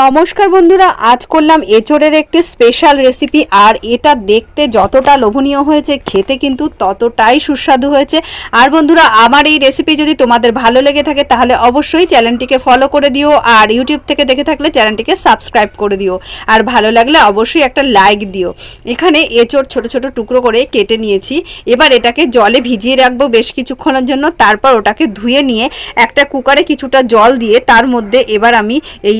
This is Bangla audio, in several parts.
নমস্কার বন্ধুরা, আজ করলাম এঁচড়ের একটি স্পেশাল রেসিপি আর এটা দেখতে যতটা লোভনীয় হয়েছে, খেতে কিন্তু ততটাই সুস্বাদু হয়েছে। আর বন্ধুরা, আমার এই রেসিপি যদি তোমাদের ভালো লেগে থাকে, তাহলে অবশ্যই চ্যানেলটিকে ফলো করে দিও আর ইউটিউব থেকে দেখে থাকলে চ্যানেলটিকে সাবস্ক্রাইব করে দিও। আর ভালো লাগলে অবশ্যই একটা লাইক দিও। এখানে এঁচড় ছোট ছোট টুকরো করে কেটে নিয়েছি। এবার এটাকে জলে ভিজিয়ে রাখব বেশ কিছুক্ষণের জন্য। তারপর ওটাকে ধুয়ে নিয়ে একটা কুকারে কিছুটা জল দিয়ে তার মধ্যে এবার আমি এই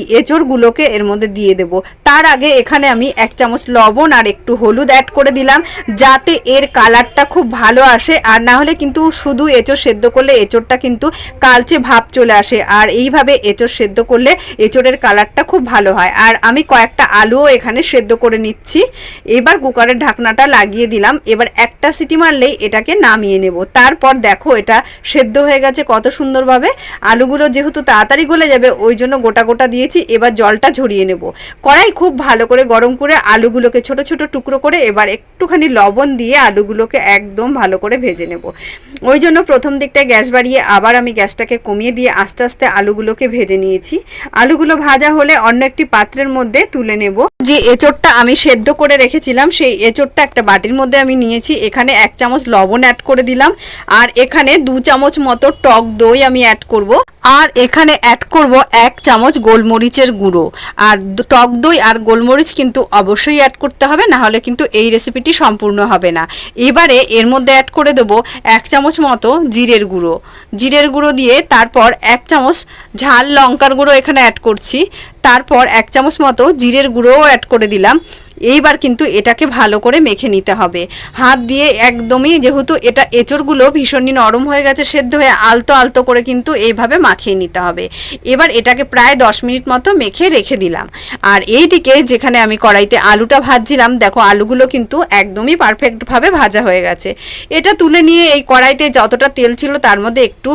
এঁচড়গুলোকে এর মধ্যে দিয়ে দেব। তার আগে এখানে আমি এক চামচ লবণ আর একটু হলুদ অ্যাড করে দিলাম, যাতে এর কালারটা খুব ভালো আসে। আর না হলে কিন্তু শুধু এঁচড় সেদ্ধ করলে এঁচড়টা কিন্তু কালচে ভাব চলে আসে। আর এইভাবে এঁচড় সেদ্ধ করলে এঁচড়ের কালারটা খুব ভালো হয়। আর আমি কয়েকটা আলুও এখানে সেদ্ধ করে নিচ্ছি। এবার কুকারের ঢাকনাটা লাগিয়ে দিলাম। এবার একটা সিটি মারলেই এটাকে নামিয়ে নেব। তারপর দেখো এটা সেদ্ধ হয়ে গেছে কত সুন্দরভাবে। আলুগুলো যেহেতু তাড়াতাড়ি গলে যাবে, ওই জন্য গোটা গোটা দিয়েছি। এবার জলটা ঝরিয়ে নেব। কড়াই খুব ভালো করে গরম করে আলুগুলোকে ছোট ছোট টুকরো করে এবার একটুখানি লবণ দিয়ে আলুগুলোকে একদম ভালো করে ভেজে নেব। ওই জন্য প্রথম দিকটায় গ্যাস বাড়িয়ে আবার আমি গ্যাসটাকে কমিয়ে দিয়ে আস্তে আস্তে আলুগুলোকে ভেজে নিয়েছি। আলুগুলো ভাজা হলে অন্য একটি পাত্রের মধ্যে তুলে নেব। যে এঁচড়টা আমি সেদ্ধ করে রেখেছিলাম, সেই এঁচড়টা একটা বাটির মধ্যে আমি নিয়েছি। এখানে এক চামচ লবণ অ্যাড করে দিলাম আর এখানে দু চামচ মতো টক দই আমি অ্যাড করব। আর এখানে অ্যাড করব এক চামচ গোলমরিচের গুঁড়ো। আর টক দই আর গোলমরিচ কিন্তু অবশ্যই অ্যাড করতে হবে না হলে কিন্তু এই রেসিপিটি সম্পূর্ণ হবে না। এবারে এর মধ্যে অ্যাড করে দেব এক চামচ মতো জিরের গুঁড়ো। জিরের গুঁড়ো দিয়ে তারপর এক চামচ ঝাল লঙ্কার গুঁড়ো এখানে অ্যাড করছি। তারপর এক চামচ মতো জিরের গুঁড়োও অ্যাড করে দিলাম। এইবার কিন্তু এটাকে ভালো করে মেখে নিতে হবে। হাত দিয়ে একদমই যেহেতু এটা এঁচড়গুলো ভীষণই নরম হয়ে গেছে, সেদ্ধ হয়ে আলতো আলতো করে কিন্তু এইভাবে মাখিয়ে নিতে হবে। এবার এটাকে প্রায় দশ মিনিট মতো মেখে রেখে দিলাম। আর এই দিকে যেখানে আমি কড়াইতে আলুটা ভাজছিলাম, দেখো আলুগুলো কিন্তু একদমই পারফেক্টভাবে ভাজা হয়ে গেছে। এটা তুলে নিয়ে এই কড়াইতে যতটা তেল ছিল তার মধ্যে একটু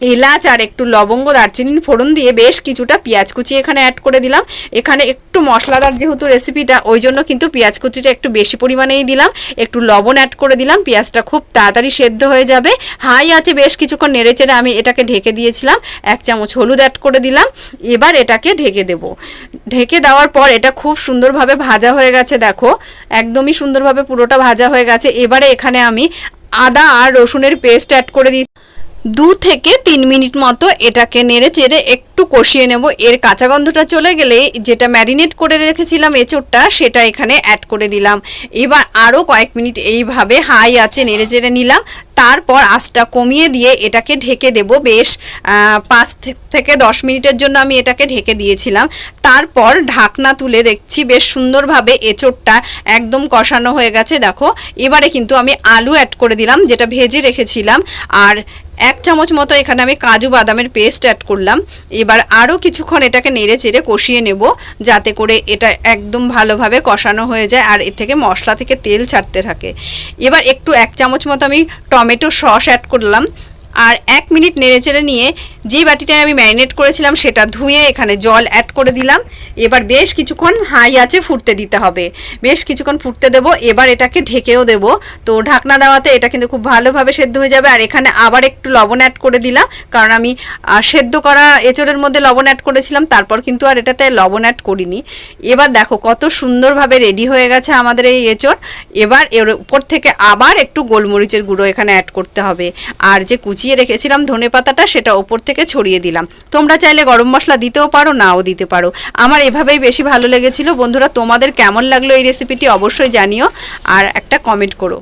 এলাচ আর একটু লবঙ্গ দারচিনি ফোড়ন দিয়ে বেশ কিছুটা পেঁয়াজ কুচি এখানে অ্যাড করে দিলাম। এখানে একটু মশলাদার যেহেতু রেসিপিটা ওই জন্য কিন্তু পেঁয়াজ কুচিটা একটু বেশি পরিমাণেই দিলাম। একটু লবণ অ্যাড করে দিলাম, পেঁয়াজটা খুব তাড়াতাড়ি সেদ্ধ হয়ে যাবে। হাই আছে বেশ কিছুক্ষণ নেড়েচেড়ে আমি এটাকে ঢেকে দিয়েছিলাম, এক চামচ হলুদ অ্যাড করে দিলাম। এবার এটাকে ঢেকে দেব। ঢেকে দেওয়ার পর এটা খুব সুন্দরভাবে ভাজা হয়ে গেছে, দেখো। একদমই সুন্দরভাবে পুরোটা ভাজা হয়ে গেছে। এবারে এখানে আমি আদা আর রসুনের পেস্ট অ্যাড করে দিই। দু থেকে তিন মিনিট মতো এটাকে নেড়ে চেড়ে একটু কষিয়ে নেব। এর কাঁচা গন্ধটা চলে গেলে যেটা ম্যারিনেট করে রেখেছিলাম এঁচোড়টা, সেটা এখানে অ্যাড করে দিলাম। এবার আরও কয়েক মিনিট এইভাবে হাই আছে, নেড়ে চেড়ে নিলাম। তারপর আঁচটা কমিয়ে দিয়ে এটাকে ঢেকে দেব। বেশ পাঁচ থেকে দশ মিনিটের জন্য আমি এটাকে ঢেকে দিয়েছিলাম। তারপর ঢাকনা তুলে দেখছি বেশ সুন্দরভাবে এঁচোড়টা একদম কষানো হয়ে গেছে, দেখো। এবারে কিন্তু আমি আলু অ্যাড করে দিলাম, যেটা ভেজে রেখেছিলাম। আর এক চামচ মতো এখানে আমি কাজু বাদামের পেস্ট অ্যাড করলাম। এবার আরও কিছুক্ষণ এটাকে নেড়ে চেড়ে কষিয়ে নেব, যাতে করে এটা একদম ভালোভাবে কষানো হয়ে যায় আর এর থেকে মশলা থেকে তেল ছাড়তে থাকে। এবার একটু এক চামচ মতো আমি টমেটো সস অ্যাড করলাম। আর এক মিনিট নেড়েচেড়ে নিয়ে যে বাটিটায় আমি ম্যারিনেট করেছিলাম সেটা ধুয়ে এখানে জল অ্যাড করে দিলাম। এবার বেশ কিছুক্ষণ হাই আছে ফুটতে দিতে হবে। বেশ কিছুক্ষণ ফুটতে দেব, এবার এটাকে ঢেকেও দেব। তো ঢাকনা দেওয়াতে এটা কিন্তু খুব ভালোভাবে সেদ্ধ হয়ে যাবে। আর এখানে আবার একটু লবণ অ্যাড করে দিলাম, কারণ আমি সেদ্ধ করা এঁচড়ের মধ্যে লবণ অ্যাড করেছিলাম, তারপর কিন্তু আর এটাতে লবণ অ্যাড করিনি। এবার দেখো কত সুন্দরভাবে রেডি হয়ে গেছে আমাদের এই এঁচড়। এবার এর উপর থেকে আবার একটু গোলমরিচের গুঁড়ো এখানে অ্যাড করতে হবে। আর যে কুচিয়ে রেখেছিলাম ধনে পাতাটা, সেটা ওপর থেকে ছড়িয়ে দিলাম। তোমরা চাইলে গরম মশলা দিতেও পারো, নাও দিতে পারো। আমার এভাবেই বেশি ভালো লেগেছিল। বন্ধুরা, তোমাদের কেমন লাগল এই রেসিপিটি অবশ্যই জানিও। আর একটা কমেন্ট করো।